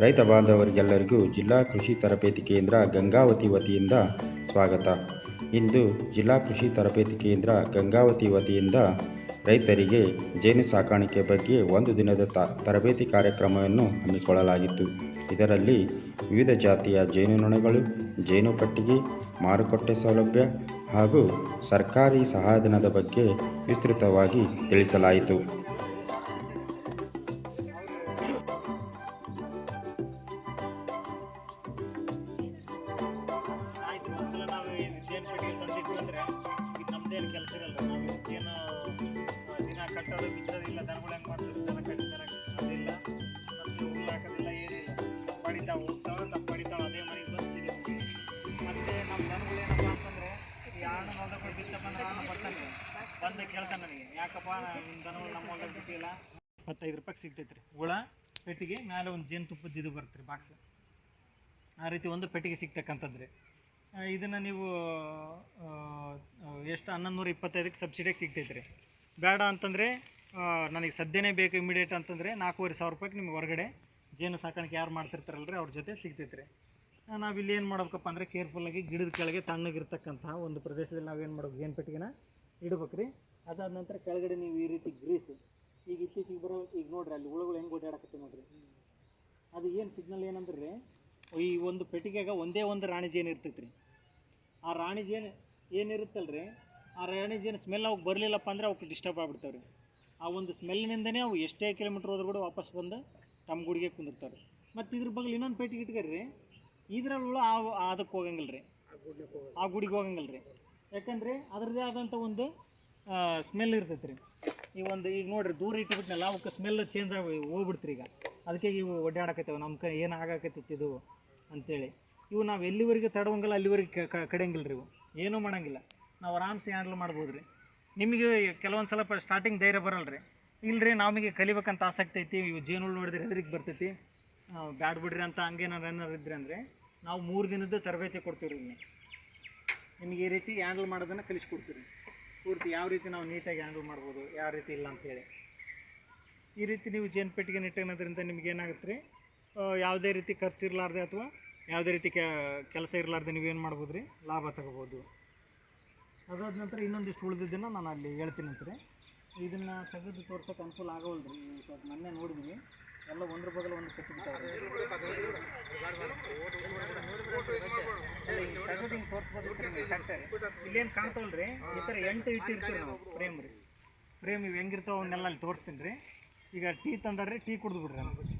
ರೈತ ಬಾಂಧವರಿಗೆಲ್ಲರಿಗೂ ಜಿಲ್ಲಾ ಕೃಷಿ ತರಬೇತಿ ಕೇಂದ್ರ ಗಂಗಾವತಿ ವತಿಯಿಂದ ಸ್ವಾಗತ. ಇಂದು ಜಿಲ್ಲಾ ಕೃಷಿ ತರಬೇತಿ ಕೇಂದ್ರ ಗಂಗಾವತಿ ವತಿಯಿಂದ ರೈತರಿಗೆ ಜೇನು ಸಾಕಾಣಿಕೆ ಬಗ್ಗೆ ಒಂದು ದಿನದ ತರಬೇತಿ ಕಾರ್ಯಕ್ರಮವನ್ನು ಹಮ್ಮಿಕೊಳ್ಳಲಾಗಿತ್ತು. ಇದರಲ್ಲಿ ವಿವಿಧ ಜಾತಿಯ ಜೇನುನೊಣಗಳು ಜೇನು ಪಟ್ಟಿಗೆ, ಮಾರುಕಟ್ಟೆ ಸೌಲಭ್ಯ ಹಾಗೂ ಸರ್ಕಾರಿ ಸಹಾಯಧನದ ಬಗ್ಗೆ ವಿಸ್ತೃತವಾಗಿ ತಿಳಿಸಲಾಯಿತು. ದಿನ ದನಗಳು ಹೆಂಗೆ ಪಡಿತಾವ ಅದೇ ನಮ್ಮ ದನಗಳು ಏನಪ್ಪ ಕೇಳ್ತಾನೆ ನನಗೆ ಯಾಕಪ್ಪ ನಿಮ್ಮ ದನಗಳು ನಮ್ಮ ಬಿಟ್ಟಿಲ್ಲ ಇಪ್ಪತ್ತೈದು ರೂಪಾಯಿಗೆ ಸಿಗ್ತೈತೆ ರೀ ಹುಳ, ಪೆಟ್ಟಿಗೆ ಮೇಲೆ ಒಂದು ಜೇನುತುಪ್ಪದ ಇದು ಬರುತ್ತೆ ರೀ ಬಾಕ್ಸ್ ಆ ರೀತಿ ಒಂದು ಪೆಟ್ಟಿಗೆ ಸಿಗ್ತಕ್ಕಂಥದ್ದು ಇದನ್ನು ನೀವು ಎಷ್ಟು ಹನ್ನೊಂದು ನೂರ ಇಪ್ಪತ್ತೈದಕ್ಕೆ ಸಬ್ಸಿಡಿಯಾಗಿ ಸಿಗ್ತೈತೆ ರೀ ಬೇಡ ಅಂತಂದರೆ ನನಗೆ ಸದ್ಯನೇ ಬೇಕು ಇಮಿಡಿಯೇಟ್ ಅಂತಂದರೆ ನಾಲ್ಕೂವರೆ ಸಾವಿರ ರೂಪಾಯಿಗೆ ನಿಮ್ಗೆ ಹೊರಗಡೆ ಜೇನು ಸಾಕಾಣಿಕೆ ಯಾರು ಮಾಡ್ತಿರ್ತಾರಲ್ಲ ರೀ ಅವ್ರ ಜೊತೆ ಸಿಗ್ತೈತೆ ರೀ ನಾವು ಇಲ್ಲಿ ಏನು ಮಾಡ್ಬೇಕಪ್ಪ ಅಂದರೆ ಕೇರ್ಫುಲ್ಲಾಗಿ ಗಿಡದ ಕೆಳಗೆ ತಣ್ಣಗಿರ್ತಕ್ಕಂತಹ ಒಂದು ಪ್ರದೇಶದಲ್ಲಿ ನಾವೇನು ಮಾಡ್ಬೇಕು, ಜೇನು ಪೆಟ್ಟಿಗೆನ ಇಡ್ಬೇಕು ರೀ ಅದಾದ ನಂತರ ಕೆಳಗಡೆ ನೀವು ಈ ರೀತಿ ಗ್ರೀಸ್ ಈಗ ಇತ್ತೀಚಿಗೆ ಬರೋ, ಈಗ ನೋಡ್ರಿ ಅಲ್ಲಿ ಹುಳುಗಳು ಹೆಂಗೆ ಓಡಾಡಕತ್ತೆ ನೋಡ್ರಿ. ಅದು ಏನು ಸಿಗ್ನಲ್ ಏನಂದ್ರೆ, ಈ ಒಂದು ಪೆಟ್ಟಿಗೆಗೆ ಒಂದೇ ಒಂದು ರಾಣಿ ಜೇನು ಇರ್ತೈತೆ ರೀ ಆ ರಾಣಿ ಜೇನು ಏನಿರುತ್ತಲ್ಲ ರೀ ಆ ರಾಣಿ ಜೇನು ಸ್ಮೆಲ್ ಅವ್ಕೆ ಬರಲಿಲ್ಲಪ್ಪ ಅಂದ್ರೆ ಅವಕ್ಕೆ ಡಿಸ್ಟರ್ಬ್ ಆಗ್ಬಿಡ್ತಾವೆ ರೀ ಆ ಒಂದು ಸ್ಮೆಲ್ನಿಂದನೇ ಅವು ಎಷ್ಟೇ ಕಿಲೋಮೀಟ್ರ್ ಹೋದ್ರೂ ಕೂಡ ವಾಪಸ್ ಬಂದು ತಮ್ಮ ಗುಡಿಗೆ ಕುಂದಿರ್ತಾರೆ ಮತ್ತು ಇದ್ರ ಬಗ್ಗೆ ಇನ್ನೊಂದು ಪೇಟಿಗೆ ಇಟ್ಕರಿ, ಇದ್ರಲ್ಲಿ ಆ ಅದಕ್ಕೆ ಹೋಗಂಗಿಲ್ಲ ರೀ ಆ ಗುಡಿಗೆ ಹೋಗಂಗಿಲ್ಲ ರೀ ಯಾಕಂದರೆ ಅದರದ್ದೇ ಆದಂಥ ಒಂದು ಸ್ಮೆಲ್ ಇರ್ತೈತೆ ರೀ ಈ ಒಂದು ಈಗ ನೋಡ್ರಿ ದೂರ ಇಟ್ಬಿಟ್ನಲ್ಲ ಅವಕ್ಕೆ ಸ್ಮೆಲ್ ಚೇಂಜ್ ಆಗಿ ಹೋಗ್ಬಿಡ್ತೀರಿ ಈಗ. ಅದಕ್ಕೆ ಇವು ಒಡ್ಡಾಡಕತ್ತೇವೆ ನಮ್ಮ ಕೈ ಏನು ಆಗಕತ್ತಿತ್ತು ಇದು ಅಂತೇಳಿ. ಇವು ನಾವು ಎಲ್ಲಿವರೆಗೆ ತಡವಂಗಿಲ್ಲ ಅಲ್ಲಿವರೆಗೆ ಕಡಿಯಂಗಿಲ್ಲ ರೀ ಇವು. ಏನೂ ಮಾಡೋಂಗಿಲ್ಲ. ನಾವು ಆರಾಮ್ಸೆ ಹ್ಯಾಂಡಲ್ ಮಾಡ್ಬೋದು ರೀ ನಿಮಗೆ ಕೆಲವೊಂದು ಸಲ ಸ್ಟಾರ್ಟಿಂಗ್ ಧೈರ್ಯ ಬರಲ್ಲ ರೀ ಇಲ್ಲರಿ ನಮಗೆ ಕಲಿಬೇಕಂತ ಆಸಕ್ತಿ ಐತಿ, ಇವು ಜೇನುಳು ನೋಡಿದ್ರೆ ಹೆದರಿಗೆ ಬರ್ತೈತಿ. ಬ್ಯಾಡ್ ಬಿಡ್ರಿ ಅಂತ ಹಂಗೇನಾರು ಏನಾರು ಇದ್ರಿ ಅಂದರೆ, ನಾವು ಮೂರು ದಿನದ ತರಬೇತಿ ಕೊಡ್ತೀವಿ ರೀ ನಿಮಗೆ ಈ ರೀತಿ ಹ್ಯಾಂಡಲ್ ಮಾಡೋದನ್ನು ಕಲಿಸ್ಕೊಡ್ತೀವಿ ಪೂರ್ತಿ ಯಾವ ರೀತಿ ನಾವು ನೀಟಾಗಿ ಹ್ಯಾಂಡಲ್ ಮಾಡ್ಬೋದು, ಯಾವ ರೀತಿ ಇಲ್ಲ ಅಂತೇಳಿ ಈ ರೀತಿ ನೀವು ಜೇನು ಪೆಟ್ಟಿಗೆ ನೆಟ್ಟನ್ನೋದ್ರಿಂದ ನಿಮ್ಗೆ ಏನಾಗುತ್ತೆ ರೀ ಯಾವುದೇ ರೀತಿ ಖರ್ಚು ಇರಲಾರ್ದೆ ಅಥವಾ ಯಾವುದೇ ರೀತಿ ಕೆಲಸ ಇರಲಾರ್ದೆ ಏನು ಮಾಡ್ಬೋದು ರೀ ಲಾಭ ತಗೋಬೋದು. ಅದಾದ ನಂತರ ಇನ್ನೊಂದಿಷ್ಟು ಉಳಿದಿದ್ದನ್ನು ನಾನು ಅಲ್ಲಿ ಹೇಳ್ತೀನಿ ಅಂತ ರೀ ಇದನ್ನು ತೆಗೆದು ತೋರ್ಸೋಕೆ ಅನುಕೂಲ ಆಗೋಲ್ಲ ರೀ ಸ್ವಲ್ಪ ಮೊನ್ನೆ ನೋಡಿದ್ವಿ ಎಲ್ಲ ಒಂದ್ರ ಬದಲು ಒಂದು ಕಟ್ಟಿಬಿಟ್ಟಾರೆ ಇಲ್ಲೇನು ಕಾಣ್ತಾವಲ್ಲ ರೀ ಈ ಥರ ಎಂಟು ಇಟ್ಟಿರ್ತೀವಿ ನಾವು ಫ್ರೇಮ್ ರೀ. ಫ್ರೇಮ್ ಇವು ಹೆಂಗಿರ್ತಾವೆ ಅವನ್ನೆಲ್ಲ ಅಲ್ಲಿ ತೋರಿಸ್ತೀನಿ ರೀ. ಈಗ ಟೀ ತಂದಾರ್ರಿ, ಟೀ ಕುಡಿದು ಬಿಡ್ರಿ ಟೀ